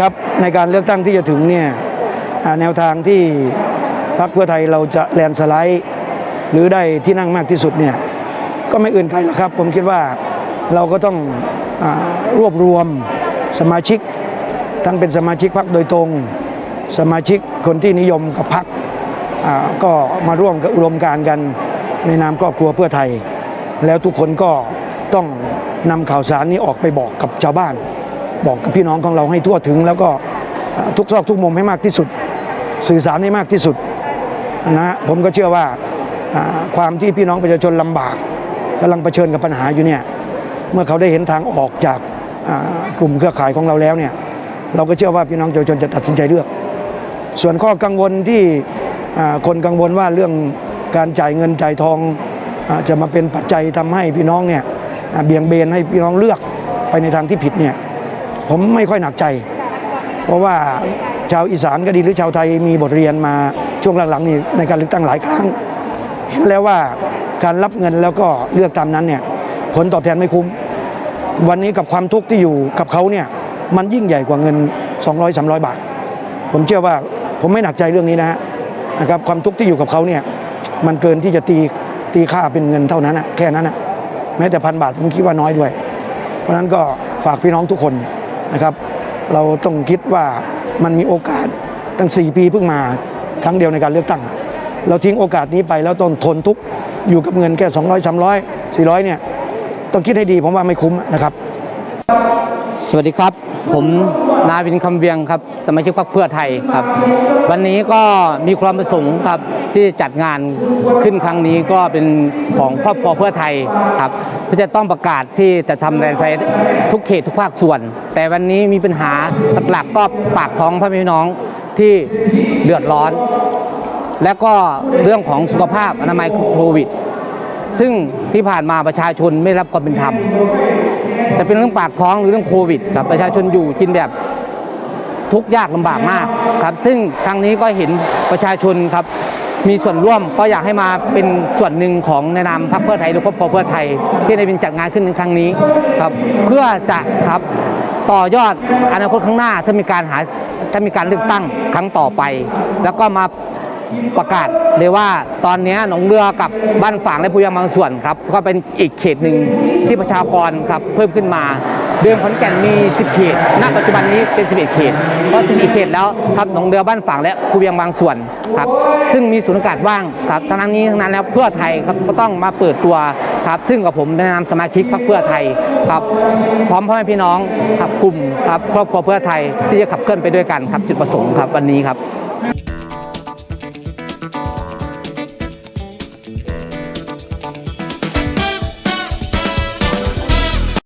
ครับในการเลือกตั้งที่จะถึงเนี่ยแนวทางที่พรรคเพื่อไทยเราจะแลนสไลด์ หรือได้ที่นั่งมากที่สุดเนี่ยก็ไม่อื่นใครหรอกครับ ผมคิดว่าเราก็ต้องอรวบรวมสมาชิก ทั้งเป็นสมาชิกพรรคโดยตรง สมาชิกคนที่นิยมกับพรรคก็มาร่วมกับรวมการกันในนามครอบครัวเพื่อไทย แล้วทุกคนก็ต้องนำข่าวสารนี้ออกไปบอกกับชาวบ้าน บอกกับพี่น้องของเราให้ทั่วถึง แล้วก็ทุกซอกทุกมุมให้มากที่สุด สื่อสารให้มากที่สุดนะฮะผมก็เชื่อว่าความที่พี่น้องประชาชนลำบากกำลังเผชิญกับปัญหาอยู่เนี่ยเมื่อเขาได้เห็นทางออกจากกลุ่มเครือข่ายของเราแล้วเนี่ยเราก็เชื่อว่าพี่น้องประชาชนจะตัดสินใจเลือก ส่วนข้อกังวลที่คนกังวลว่าเรื่องการจ่ายเงินจ่ายทองอาจะมาเป็นปัจจัยทำให้พี่น้องเนี่ยเบี่ยงเบนให้พี่น้องเลือกไปในทางที่ผิดเนี่ย ผมไม่ค่อยหนักใจ เพราะว่าชาวอีสานก็ดีหรือชาวไทยมีบทเรียนมาช่วงหลังๆนี้ในการเลือกตั้งหลายครั้งเห็นแล้วว่าการรับเงินแล้วก็เลือกตามนั้นเนี่ยผลตอบแทนไม่คุ้ม วันนี้กับความทุกข์ที่อยู่กับเขาเนี่ยมันยิ่งใหญ่กว่าเงิน 200 300 บาท ผมเชื่อว่าผมไม่หนักใจเรื่องนี้นะฮะนะครับความทุกข์ที่อยู่กับเขาเนี่ยมันเกินที่จะตีตีค่าเป็นเงินเท่านั้นนะแค่นั้นนะแม้แต่พันบาทผมคิดว่าน้อยด้วย เพราะฉะนั้นก็ฝากพี่น้องทุกคน นะครับ เราต้องคิดว่ามันมีโอกาสตั้ง 4 ปีเพิ่งมาครั้งเดียวในการเลือกตั้ง เราทิ้งโอกาสนี้ไปแล้วต้องทนทุกข์อยู่กับเงินแค่ 200 300 400 เนี่ย ต้องคิดให้ดีผมว่าไม่คุ้มนะครับ สวัสดีครับ ผมนาวินคำเวียงครับ สมาชิกพรรคเพื่อไทยครับ วันนี้ก็มีความประสงค์ครับ ที่จัดงานขึ้นครั้งนี้ก็เป็นของครอบครัวเพื่อไทยครับเพื่อจะต้องประกาศที่จะทำแลนไซด์ทุกเขตทุกภาคส่วน แต่วันนี้มีปัญหาหลักๆก็ปากท้องพ่อแม่พี่น้องที่เดือดร้อน และก็เรื่องของสุขภาพอนามัยโควิด ซึ่งที่ผ่านมาประชาชนไม่รับความเป็นธรรมจะเป็นเรื่องปากท้องหรือเรื่องโควิดครับประชาชนอยู่กินแบบทุกยากลำบากมากครับ ซึ่งครั้งนี้ก็เห็นประชาชนครับ มีส่วนร่วมก็อยากให้มาเป็นส่วนหนึ่งของในนามพรรคเพื่อไทยหรือครอบครัวเพื่อไทย ที่ได้เป็นจัดงานขึ้นในครั้งนี้ครับเพื่อจะครับต่อยอดอนาคตข้างหน้าถ้ามีการหาถ้ามีการเลือกตั้งครั้งต่อไป แล้วก็มาประกาศเลยว่าตอนนี้หนองเรือกับบ้านฝางและภูยังบางส่วนครับก็เป็นอีกเขตหนึ่งที่ประชากรครับเพิ่มขึ้นมา เดือนขอนแก่นมี 10 เขต ณ ปัจจุบันนี้เป็น 11 เขต เพราะ 11 เขตแล้วครับหนองเรือบ้านฝางและภูเบียงบางส่วนครับ ซึ่งมีศูนย์อากาศว่างครับทั้งนั้นนี้ทั้งนั้นแล้วเพื่อไทยครับก็ต้องมาเปิดตัวครับ ซึ่งกับผมในนามสมาชิกพรรคเพื่อไทยครับพร้อมพ่อแม่พี่น้องครับกลุ่มครับครอบครัวเพื่อไทยที่จะขับเคลื่อนไปด้วยกันครับจุดประสงค์ครับวันนี้ครับ